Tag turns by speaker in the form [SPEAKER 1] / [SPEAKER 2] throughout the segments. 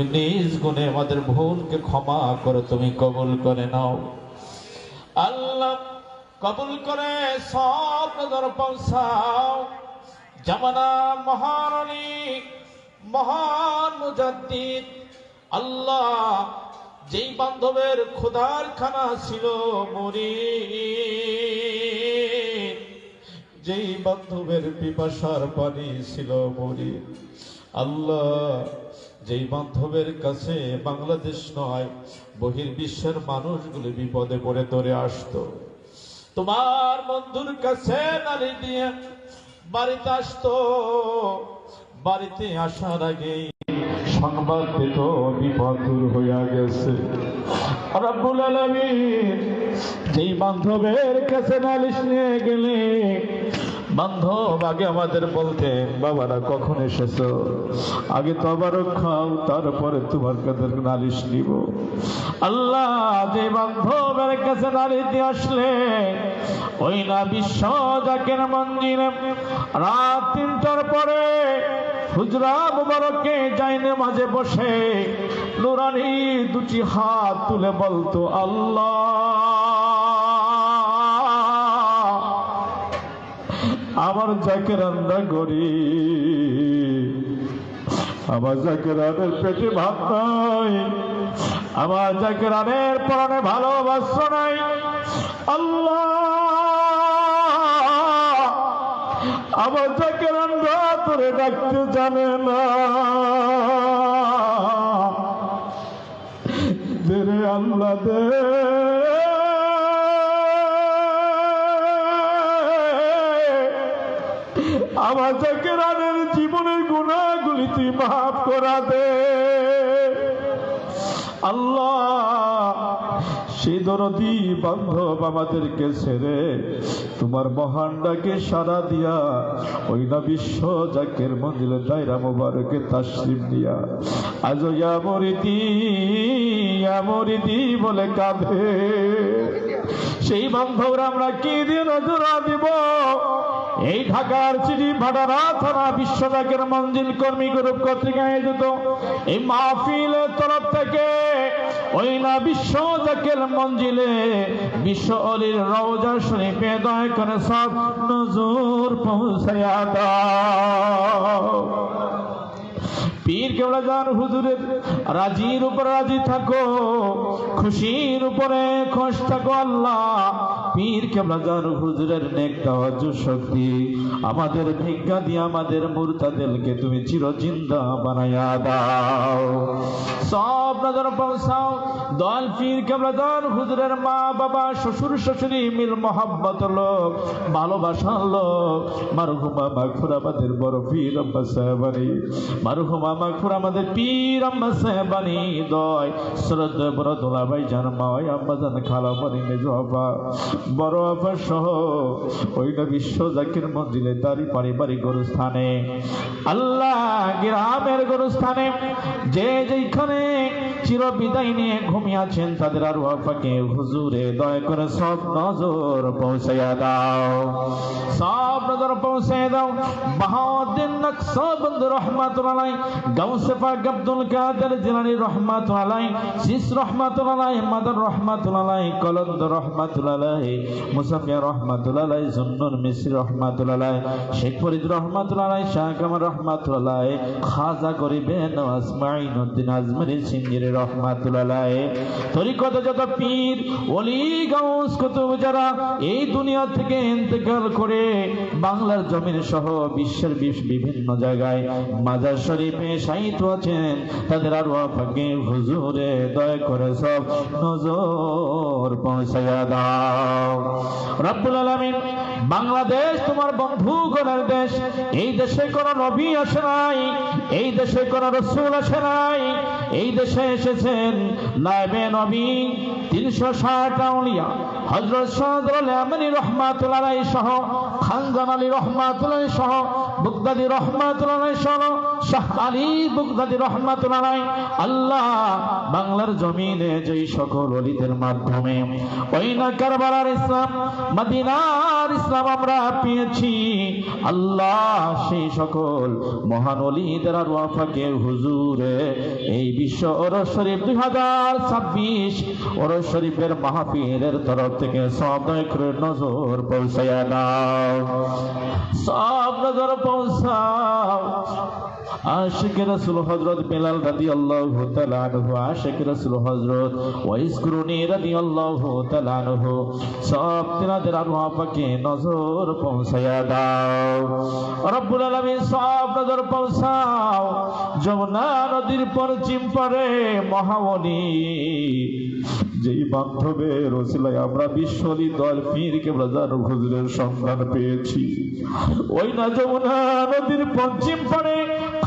[SPEAKER 1] তুমি নিজ গুণে আমাদের ভুলকে ক্ষমা করে তুমি কবুল করে নাও। আল্লাহ কবুল করে সব নজর পৌঁছাও। জামানার মহারণী মহান মুজাদ্দিদ। আল্লাহ যেই বান্ধবের খোদার খানা ছিল মরি যেই বান্ধবের পিপাসার পানি ছিল মরি আল্লাহ যেই বান্ধবের কাছে বাংলাদেশ নয়, বহির্বিশ্বের মানুষগুলি বিপদে পড়ে ধরে আসতো। তোমার বন্ধুর কাছে নারী দিয়ে বাড়িতে আসতো। বাড়িতে আসার আগেই সংবাদ পেত, বিপদ দূর হইয়া গেছে। যেই বান্ধবের কাছে নালিশ নিয়ে গেলে বান্ধব, আগে আমাদের বলতে, বাবারা, কখন এসেছ? আগে তো আবার খাও, তারপরে তোমার কাছে নালিশ নিব। আল্লাহ, যে বান্ধবের কাছে নালিশ দিয়ে আসলে ওই না বিশ্ব জাকের মঞ্জিরে রাত তিনটার পরে হুজরা মুবারকে যাইনে মাঝে বসে নুরানি দুটি হাত তুলে বলতো, আল্লাহ আমার যাকে রান্না করি আমার যাকে রানের পেটে ভাত নাই। আমার যাকে রানের পরনে ভালোবাসা নাই। আল্লাহ, আমার যাকে রান্না করে ডাকতে জানে না। আল্লাহ দে আমার যাকে রানের জীবনের গুণাগুলি তুই মাফ করা দে। আল্লাহ সেই দরদি বান্ধব আমাদেরকে ছেড়ে তোমার মহান ডাকে সারা দিয়া ওই না বিশ্ব জাকের মন্দিরে দায়রা মোবারকে তাসলিম দিয়া। আজ ইয়ামরিতি ইয়ামরিতি বলে কাঁধে সেই বান্ধবরা আমরা কি দিয়ে নজরা দিব এই ঢাকার চিঠি ভাড়ারা থানা ব্যাংকের মঞ্জিল কর্মী গ্রুপ কর্তৃক আয়োজিত এই মাহফিল তরফ থেকে ওই না বিশ্ব বিশ্বজাকের মঞ্জিলে বিশ্ব অলির রওজা শরীফে দয় করে সব নজর পৌঁছায়া পীর কেবলা যান হুজুরের। রাজির উপর রাজি থাকো, খুশির উপরে খুশ থাকো আল্লাহ। পীর কেবলা যান হুজুরের নেক তাওয়াজ্জু শক্তি। আমাদের ভিজ্ঞা দিয়ে আমাদের মুরতাদেরকে তুমি চিরজিন্দা বানাইয়া দাও। সব নজর পৌঁছাও। দল পীর কেবলা যান হুজুরের মা, বাবা, শ্বশুর, শাশুড়ি মিল মহাব্বত লোক, ভালোবাসার লোক। মারহুমা মাখুর আমাদের বড় পীর আব্বা সাহেবানি মারহুমা মাখুর আমাদের পীর আম্মা সাহেবানি দয়। শ্রদ্ধা বড় দোলা ভাই জান, মাওয়াই আম্মা জান, খালা বানি, মেজ আব্বা বড় আব্বা সহ ওই বিশ্ব জাকির মন্দিরে তারই পারিবারিক গরুস্থানে, আল্লাহ গ্রামের গরুস্থানে, যে যেখানে চির বিদায় নিয়ে ঘুমিয়ে আছেন, তাদের আর আপাকে হুজুরে দয়া করে সব নজর পৌঁছাইয়া দাও। সব নজর পৌঁছাইয়া দাও। বাহাউদ্দিন নকশবন্দ রহমাতুল্লাহ গাউসে পাক আব্দুল কাদের জিলানী রহমাতুল্লাহ শীষ রহমাতুল্লাহ, মাদার রহমাতুল্লাহ, কলন্দ রহমাতুল্লাহ, মুসাফিয়া রহমাতুল্লাহ, জুন্নুর মিসরি রহমাতুল্লাহ, শেখ ফরিদ রহমাতুল্লাহ, শাহ কামার রহমাতুল্লাহ, খাজা গরিবেন আসমাইন উদ্দিন আজমেরি সিঙ্গির রহমাতুল্লাহ। তরিকত যত পীর, ওলি, গাউস, কুতুব যারা এই দুনিয়া থেকে ইন্তেকাল করে বাংলার জমিন সহ বিশ্বের বিভিন্ন জায়গায় মাজার শরীফে সাহিত্য আছেন, তাদের আরও আপাকে হুজুরে দয়া করে সব নজর পৌঁছাইয়া দাও। রব্বুল আলামিন, বাংলাদেশ তোমার বন্ধু গণের দেশ, এই দেশে কোন নবী আসে নাই, এই দেশে কোন রসুল আসে নাই, এই দেশে এসেছেন নাইবে নবী তিনশো ষাট আউলিয়া হজরত সদরুল আমিনী রহমাতুল্লাহ সহ খানজান আলী রহমাতুল্লাহ সহ বুগদাদি রহমাতুল্লাহ সহ শাহ আলী আল্লাহ বাংলার জমিনে যেই সকল অলিদের মাধ্যমে ওই না ইসলাম আমরা পেয়েছি, আল্লাহ সেই সকল মহান অলিদের আর ওয়াফাকে হুজুরে এই বিশ্ব দুই হাজার ছাব্বিশ তরফ থেকে সব নজর পৌঁছাইয়া দাও। সব নজর পৌঁছাও। আশিক রাসূল হযরত বেলাল আনহু সব নজর পৌঁছায়া দাও। সব নজর পৌঁছাও। যমুনা নদীর পশ্চিম পারে মহামণি, যেই বান্ধবের ওসিলায় আমরা বিশ্বলি দল পীর কেবলাজার হুজুরের সন্ধান পেয়েছি। ওই না যমুনা নদীর পশ্চিম পারে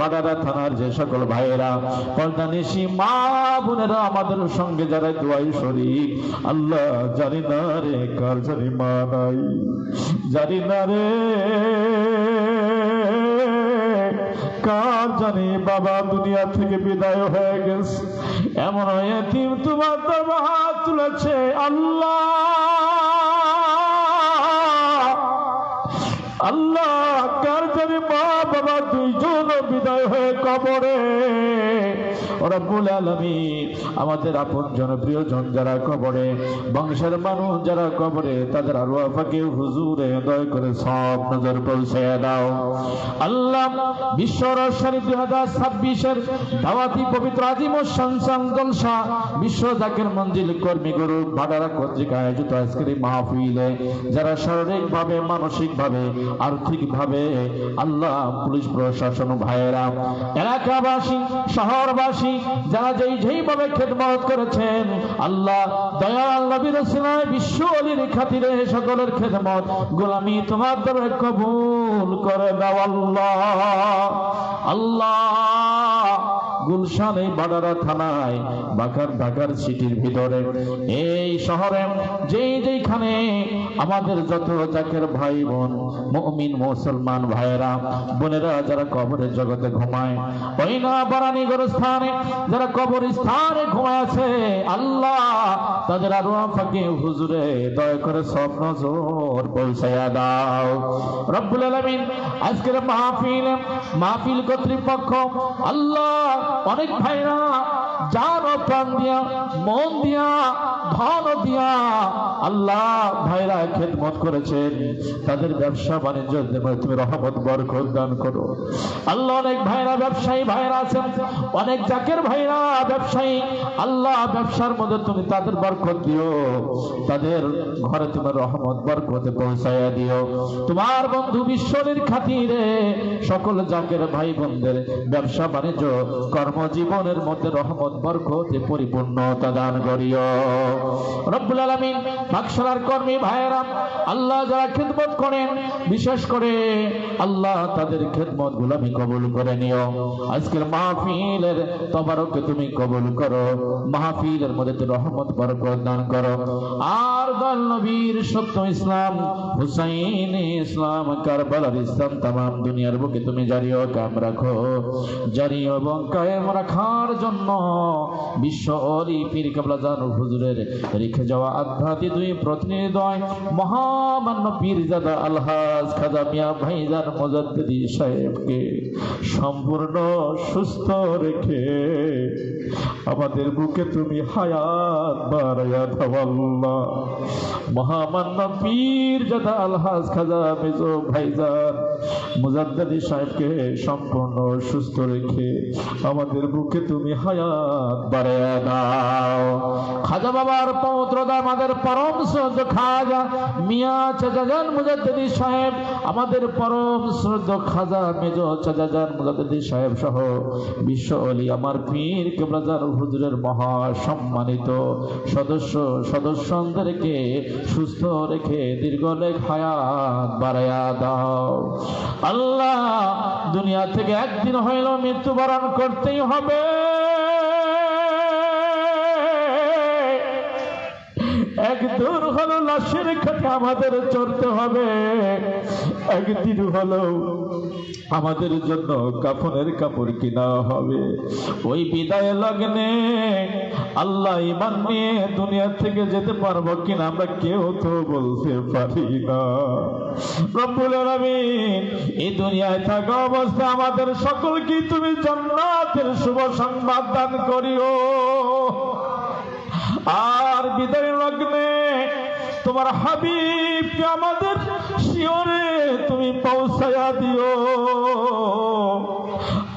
[SPEAKER 1] বাডারা থানার যে সকল ভাইয়েরা পর্দানিশি মা বোনেরা আমাদের সঙ্গে যারা দুয়াই শরীর আল্লাহ জানি না রে কার জানি মা নাই, জানি না রে কার জানি বাবা দুনিয়া থেকে বিদায় হয়ে গেছে। এমন এতিম তোমার দরবার তুলেছে আল্লাহ। আল্লাহ কার জানি মা বাবা দুইজন বিদায় হয়ে কবরে? ওরা বলে আলমী আমাদের আপন জন যারা কবরে, বংশের মানুষ যারা কবরে, তাদের আরও আফাকে হুজুরে দয় করে সব নজর পৌঁছে দাও। আল্লাহ বিশ্ব দুই হাজার ছাব্বিশের দাওয়াতি পবিত্র আজিম জলসা বিশ্ব জাকের মঞ্জিল কর্মী গুরু ভাডারা কর্তৃক আয়োজিত আজকের এই মাহফিলে, যারা শারীরিক ভাবে মানসিক ভাবে আর্থিক ভাবে আল্লাহ পুলিশ প্রশাসন ভাইয়েরা, এলাকাবাসী, শহরবাসী যারা যেই যেইভাবে খেদমত করেছেন, আল্লাহ দয়াল নবীর সিনায় বিশ্ব অলির খাতিরে সকলের খেদমত। গোলামি তোমার দ্বারা কবুল করে দাও আল্লাহ। আল্লাহ গুলশান এই বাডারা থানায় বাকার ঢাকার সিটির ভিতরে। এই শহরে, যেই যেইখানে আমাদের যত জাকের ভাই বোন মুমিন মুসলমান ভাইয়েরা, বোনেরা যারা কবরের জগতে ঘুমায়, ওই না বারানি স্থানে যারা কবর স্থানে ঘুমায় আছে, আল্লাহ তাদের আরও ফাঁকে হুজুরে দয়া করে স্বপ্ন জোর পৌঁছাইয়া দাও। রব্বুল আলামিন, আজকের মাহফিল মাহফিল কর্তৃপক্ষ, আল্লাহ অনেক ভাইরা যার প্রাণ দিয়া, মন দিয়া ধন দিয়া আল্লাহ ভাইরা খেদমত করেছেন। তাদের ব্যবসা বাণিজ্য তুমি রহমত, বরকত দান করো। আল্লাহ অনেক ভাইরা ব্যবসায়ী ভাইরা আছেন, অনেক জাকের ভাইরা ব্যবসায়ী। আল্লাহ ব্যবসার মধ্যে তুমি তাদের বরকত দিও। তাদের ঘরে তোমার রহমত, বরকতে পৌঁছাইয়া দিও। তোমার বন্ধু বিশ্বরের খাতিরে সকল জাকের ভাই বোনদের ব্যবসা বাণিজ্য, কর্মজীবনের মধ্যে রহমত বরকতে পরিপূর্ণতা দান করিও। রব্বুল আলামিন বাক্সরার কর্মী ভাইয়েরা, আল্লাহ যারা খেদমত করেন, বিশেষ করে আল্লাহ তাদের খেদমত গুলামি কবুল করে নিও। আজকের মাহফিলের তবারকে তুমি কবুল করো, মাহফিলের মধ্যে তুমি রহমত, বরকত দান করো। আর দল নবীর সত্য ইসলাম, হুসাইন ইসলাম, কারবালার ইসলাম তামাম দুনিয়ার বুকে তুমি জারি ও কাম রাখো। জারিও এবং কায়েম রাখার জন্য বিশ্ব অরি পীর কাবলা জানু হুজুরের রেখে যাওয়া আধ্যাত্মিক দুই প্রতিনিধয় মহামান্য পীরজাদা আলহাজ খাজা মিয়া ভাইজান মজাদ্দি সাহেবকে সম্পূর্ণ সুস্থ রেখে আমাদের বুকে তুমি হায়াত বাড়াইয়া দাও মহামান্য পীর জাদা আলহাজ খাজা মেজো ভাইজান মুজাদ্দাদি সাহেবকে সম্পূর্ণ সুস্থ রেখে আমাদের বুকে তুমি হায়াত আমাদের পরম শ্রদ্ধ খাজা মিয়া সাহেব, আমাদের পরম খাজা বিশ্ব আমার হুজুরের মহা সম্মানিত সদস্য সদস্যদেরকে সুস্থ রেখে দীর্ঘ দীর্ঘলেখ হায়াত বাড়াইয়া দাও। আল্লাহ দুনিয়া থেকে একদিন হইল মৃত্যুবরণ করতেই হবে। এক দূর হলো লাশের খাটে আমাদের চড়তে হবে। একদিন হলো আমাদের জন্য কাফনের কাপড় কিনা হবে। ওই বিদায় লগ্নে আল্লাহ ইমান নিয়ে দুনিয়া থেকে যেতে পারব কিনা আমরা কেউ তো বলতে পারি না। রব্বুল আলামিন, এই দুনিয়ায় থাকা অবস্থা আমাদের সকলকে তুমি জান্নাতের শুভ সংবাদ দান করিও। আর বিদায় লগ্নে তোমার হাবিবকে আমাদের শিওরে তুমি পৌঁছায়া দিও।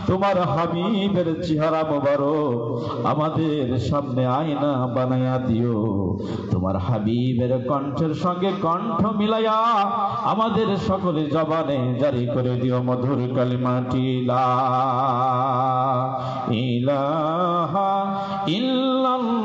[SPEAKER 1] তোমার হাবিবের চেহারা মোবারক আমাদের সামনে আয়না বানায়া দিও। তোমার হাবিবের কণ্ঠের সঙ্গে কণ্ঠ মিলাইয়া আমাদের সকলে জবানে জারি করে দিও মধুর কালিমাটি